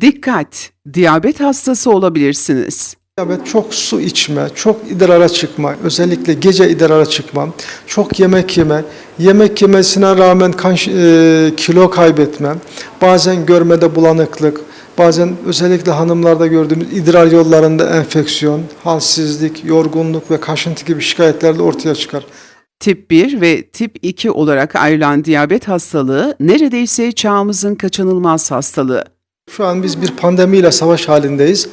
Dikkat! Diyabet hastası olabilirsiniz. Diyabet çok su içme, çok idrara çıkma, özellikle gece idrara çıkma, çok yemek yeme, yemek yemesine rağmen kan, e, kilo kaybetme, bazen görmede bulanıklık, bazen özellikle hanımlarda gördüğümüz idrar yollarında enfeksiyon, halsizlik, yorgunluk ve kaşıntı gibi şikayetler de ortaya çıkar. Tip 1 ve tip 2 olarak ayrılan diyabet hastalığı neredeyse çağımızın kaçınılmaz hastalığı. Şu an biz bir pandemiyle savaş halindeyiz.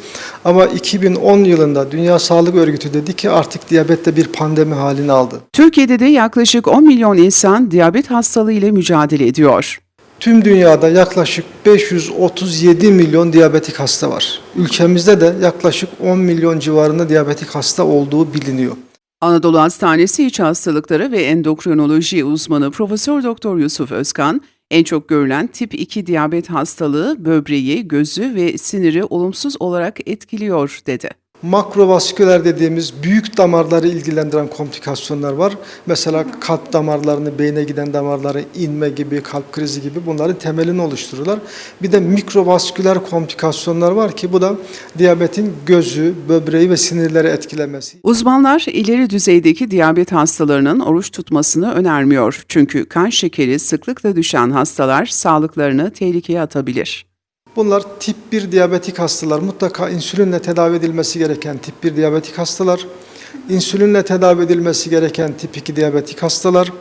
Ama 2010 yılında Dünya Sağlık Örgütü dedi ki artık diyabet de bir pandemi halini aldı. Türkiye'de de yaklaşık 10 milyon insan diyabet hastalığı ile mücadele ediyor. Tüm dünyada yaklaşık 537 milyon diyabetik hasta var. Ülkemizde de yaklaşık 10 milyon civarında diyabetik hasta olduğu biliniyor. Anadolu Hastanesi İç Hastalıkları ve Endokrinoloji uzmanı Profesör Doktor Yusuf Özkan, en çok görülen tip 2 diyabet hastalığı böbreği, gözü ve siniri olumsuz olarak etkiliyor dedi. Makrovasküler dediğimiz büyük damarları ilgilendiren komplikasyonlar var. Mesela kalp damarlarını, beyne giden damarları inme gibi, kalp krizi gibi bunların temelini oluştururlar. Bir de mikrovasküler komplikasyonlar var ki bu da diyabetin gözü, böbreği ve sinirleri etkilemesi. Uzmanlar ileri düzeydeki diyabet hastalarının oruç tutmasını önermiyor. Çünkü kan şekeri sıklıkla düşen hastalar sağlıklarını tehlikeye atabilir. Bunlar tip 1 diyabetik hastalar. Mutlaka insülinle tedavi edilmesi gereken tip 1 diyabetik hastalar. İnsülinle tedavi edilmesi gereken tip 2 diyabetik hastalar.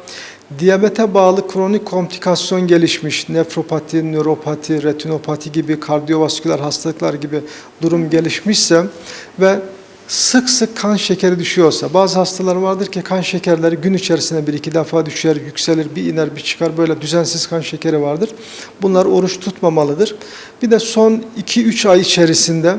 Diyabete bağlı kronik komplikasyon gelişmiş, nefropati, nöropati, retinopati gibi kardiyovasküler hastalıklar gibi durum gelişmişse ve sık sık kan şekeri düşüyorsa, bazı hastalar vardır ki kan şekerleri gün içerisinde bir iki defa düşer, yükselir, bir iner, bir çıkar, böyle düzensiz kan şekeri vardır. Bunlar oruç tutmamalıdır. Bir de son 2-3 ay içerisinde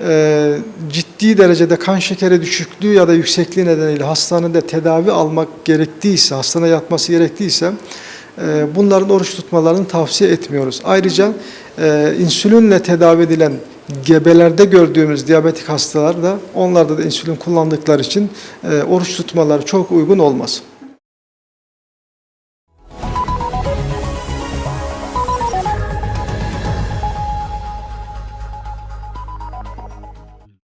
e, ciddi derecede kan şekeri düşüklüğü ya da yüksekliği nedeniyle hastanede tedavi almak gerektiyse, hastaneye yatması gerektiyse e, bunların oruç tutmalarını tavsiye etmiyoruz. Ayrıca e, insülinle tedavi edilen gebelerde gördüğümüz diyabetik hastalar da onlarda da insülin kullandıkları için e, oruç tutmaları çok uygun olmaz.